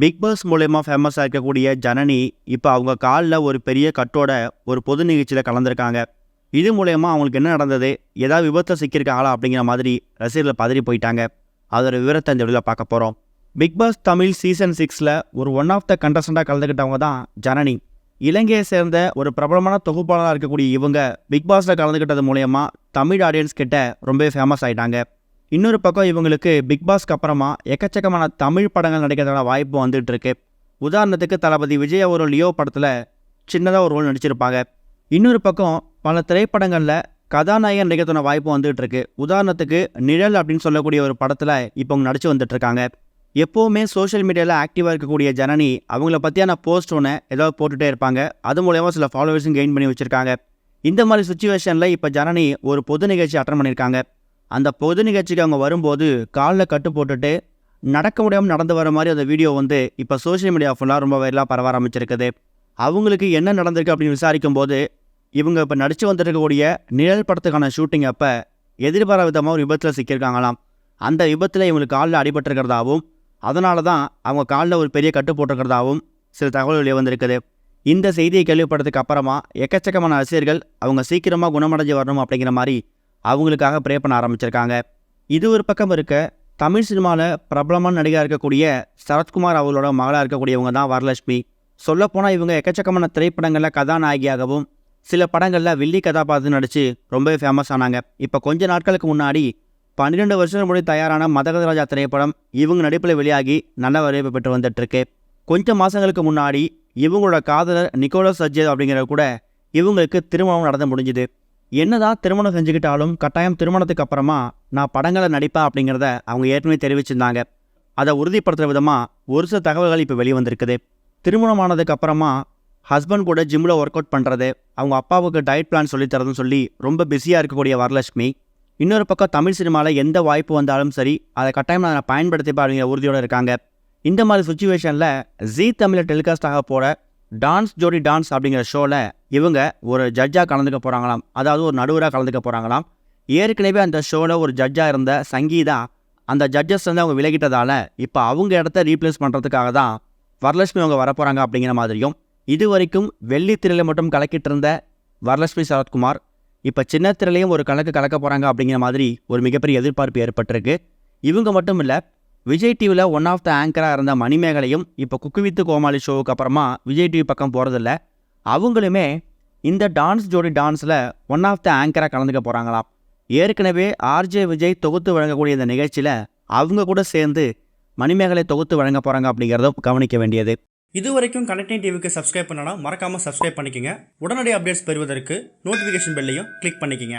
Big pass மூலயமா ஃபேமஸாக இருக்கக்கூடிய ஜனனி இப்போ அவங்க காலில் ஒரு பெரிய கட்டோட ஒரு பொது நிகழ்ச்சியில் கலந்துருக்காங்க. இது மூலயமா அவங்களுக்கு என்ன நடந்தது? ஏதாவது விபத்தை சிக்கியிருக்காங்களா அப்படிங்கிற மாதிரி ரசிகர்கள் பதறி போயிட்டாங்க. அதோட விவரத்தை இந்த வீடியோவில் பார்க்க போகிறோம் பிக் பாஸ் தமிழ் சீசன் சிக்ஸில் ஒரு ஒன் ஆஃப் த கண்டஸ்டண்ட்டாக கலந்துக்கிட்டவங்க தான் ஜனனி. இலங்கையை சேர்ந்த ஒரு பிரபலமான தொகுப்பாளராக இருக்கக்கூடிய இவங்க பிக் பாஸில் கலந்துக்கிட்டது மூலயமா தமிழ் ஆடியன்ஸ் கிட்ட ரொம்பவே ஃபேமஸ் ஆகிட்டாங்க இன்னொரு பக்கம் இவங்களுக்கு பிக் பாஸ்க்கு அப்புறமா எக்கச்சக்கமான தமிழ் படங்கள் நடிக்கிறதுக்கான வாய்ப்பு வந்துட்டு இருக்கு உதாரணத்துக்கு தளபதி விஜய் ஒரு லியோ படத்தில் சின்னதாக ஒரு ரோல் நடிச்சிருப்பாங்க. இன்னொரு பக்கம் பல திரைப்படங்களில் கதாநாயகன் நடிக்கிறதுக்கான வாய்ப்பு வந்துகிட்ருக்கு இருக்கு உதாரணத்துக்கு நிழல் அப்படின்னு சொல்லக்கூடிய ஒரு படத்தில் இப்போ அவங்க நடிச்சு வந்துட்டு இருக்காங்க எப்போவுமே சோஷியல் மீடியாவில் ஆக்டிவாக இருக்கக்கூடிய ஜனனி அவங்கள பற்றியான போஸ்ட் ஒன்று ஏதாவது போட்டுகிட்டே இருப்பாங்க. அது மூலயமா சில ஃபாலோவர்ஸும் கெயின் பண்ணி வச்சுருக்காங்க. இந்த மாதிரி சுச்சுவேஷனில் இப்போ ஜனனி ஒரு பொது நிகழ்ச்சி அட்டன் பண்ணியிருக்காங்க அந்த பொது நிகழ்ச்சிக்கு அவங்க வரும்போது காலில் கட்டு போட்டுட்டு நடக்க முடியாமல் நடந்து வர மாதிரி அந்த வீடியோ வந்து இப்போ சோஷியல் மீடியா ஃபுல்லாக ரொம்ப வைரலாக பரவ ஆரம்பிச்சிருக்குது. அவங்களுக்கு என்ன நடந்திருக்கு அப்படின்னு விசாரிக்கும் போது இவங்க இப்போ நடித்து வந்துருக்கக்கூடிய நிழல் படத்துக்கான ஷூட்டிங் அப்போ எதிர்பாராத விதமாக ஒரு விபத்தில் சிக்கியிருக்காங்களாம். அந்த விபத்தில் இவங்களுக்கு காலில் அடிபட்டிருக்கிறதாவும் அதனால தான் அவங்க காலில் ஒரு பெரிய கட்டு போட்டிருக்கிறதாவும் சில தகவல் வெளியே வந்திருக்குது இந்த செய்தியை கேள்விப்பட்டதுக்கு அப்புறமா எக்கச்சக்கமான ரசிகர்கள் அவங்க சீக்கிரமாக குணமடைஞ்சு வரணும் அப்படிங்கிற மாதிரி அவங்களுக்காக ப்ரே பண்ண ஆரம்பிச்சிருக்காங்க. இது ஒரு பக்கம் இருக்க தமிழ் சினிமாவில் பிரபலமான நடிகராக இருக்கக்கூடிய சரத்குமார் அவர்களோட மகளாக இருக்கக்கூடியவங்க தான் வரலட்சுமி. சொல்லப்போனால் இவங்க எக்கச்சக்கமான திரைப்படங்களில் கதாநாயகியாகவும் சில படங்களில் வில்லி கதாபாத்திரம் நடித்து ரொம்பவே ஃபேமஸ் ஆனாங்க. இப்போ கொஞ்ச நாட்களுக்கு முன்னாடி பன்னிரெண்டு வருஷம் முன்னாடி தயாரான மதகதராஜா திரைப்படம் இவங்க நடிப்பில் வெளியாகி நல்ல வரவேற்பு பெற்று வந்துட்டுருக்கு. கொஞ்சம் மாதங்களுக்கு முன்னாடி இவங்களோட காதலர் நிக்கோலஸ் சஜ்ஜத் அப்படிங்கிறத கூட இவங்களுக்கு திருமணம் நடந்து முடிஞ்சுது. என்னதான் திருமணம் செஞ்சுக்கிட்டாலும் கட்டாயம் திருமணத்துக்கு அப்புறமா நான் படங்களை நடிப்பேன் அப்படிங்கிறத அவங்க ஏற்கனவே தெரிவிச்சிருந்தாங்க. அதை உறுதிப்படுத்துகிற விதமாக ஒரு சில தகவல்கள் இப்போ வெளிவந்திருக்குது திருமணம் ஆனதுக்கு அப்புறமா ஹஸ்பண்ட் கூட ஜிம்மில் ஒர்க் அவுட் பண்ணுறது அவங்க அப்பாவுக்கு டயட் பிளான் சொல்லித் தரதுன்னு சொல்லி ரொம்ப பிஸியாக இருக்கக்கூடிய வரலட்சுமி. இன்னொரு பக்கம் தமிழ் சினிமாவில் எந்த வாய்ப்பு வந்தாலும் சரி அதை கட்டாயம் நான் பயன்படுத்திப்பேன் அப்படிங்கிற உறுதியோடு இருக்காங்க. இந்த மாதிரி சுச்சுவேஷனில் ஜீ தமிழை டெலிகாஸ்ட் ஆக போகிற டான்ஸ் ஜோடி டான்ஸ் அப்படிங்கிற ஷோவில் இவங்க ஒரு ஜட்ஜாக கலந்துக்க போகிறாங்களாம் அதாவது ஒரு நடுவராக கலந்துக்க போகிறாங்களாம் ஏற்கனவே அந்த ஷோவில் ஒரு ஜட்ஜாக இருந்த சங்கீதா அந்த ஜட்ஜஸ் வந்து அவங்க விலகிட்டதால் இப்போ அவங்க இடத்த ரீப்ளேஸ் பண்ணுறதுக்காக தான் வரலட்சுமி அவங்க வரப்போகிறாங்க அப்படிங்கிற மாதிரியும் இது வரைக்கும் வெள்ளி திரையில் மட்டும் கலக்கிட்டு இருந்த வரலட்சுமி சரத்குமார் இப்போ சின்ன திரையிலையும் ஒரு கணக்கு கலக்க போகிறாங்க அப்படிங்கிற மாதிரி ஒரு மிகப்பெரிய எதிர்பார்ப்பு ஏற்பட்டிருக்கு. இவங்க மட்டும் இல்லை விஜய் டிவியில் ஒன் ஆஃப் த ஆங்கராக இருந்த மணிமேகலையும் இப்போ குக்கு வித்து கோமாளி ஷோவுக்கு அப்புறமா விஜய் டிவி பக்கம் போகிறதில்ல அவங்களுமே இந்த டான்ஸ் ஜோடி டான்ஸில் ஒன் ஆஃப் த ஆங்கராக கலந்துக்க போகிறாங்களாம் ஏற்கனவே ஆர்ஜே விஜய் தொகுத்து வழங்கக்கூடிய இந்த நிகழ்ச்சியில் அவங்க கூட சேர்ந்து மணிமேகலை தொகுத்து வழங்க போகிறாங்க அப்படிங்கிறத கவனிக்க வேண்டியது. இது வரைக்கும் கனெக்டிங் டிவிக்கு சப்ஸ்கிரைப் பண்ணனா மறக்காமல் சப்ஸ்கிரைப் பண்ணிக்கங்க. உடனடி அப்டேட்ஸ் பெறுவதற்கு நோட்டிஃபிகேஷன் பெல்லையும் கிளிக் பண்ணிக்கங்க.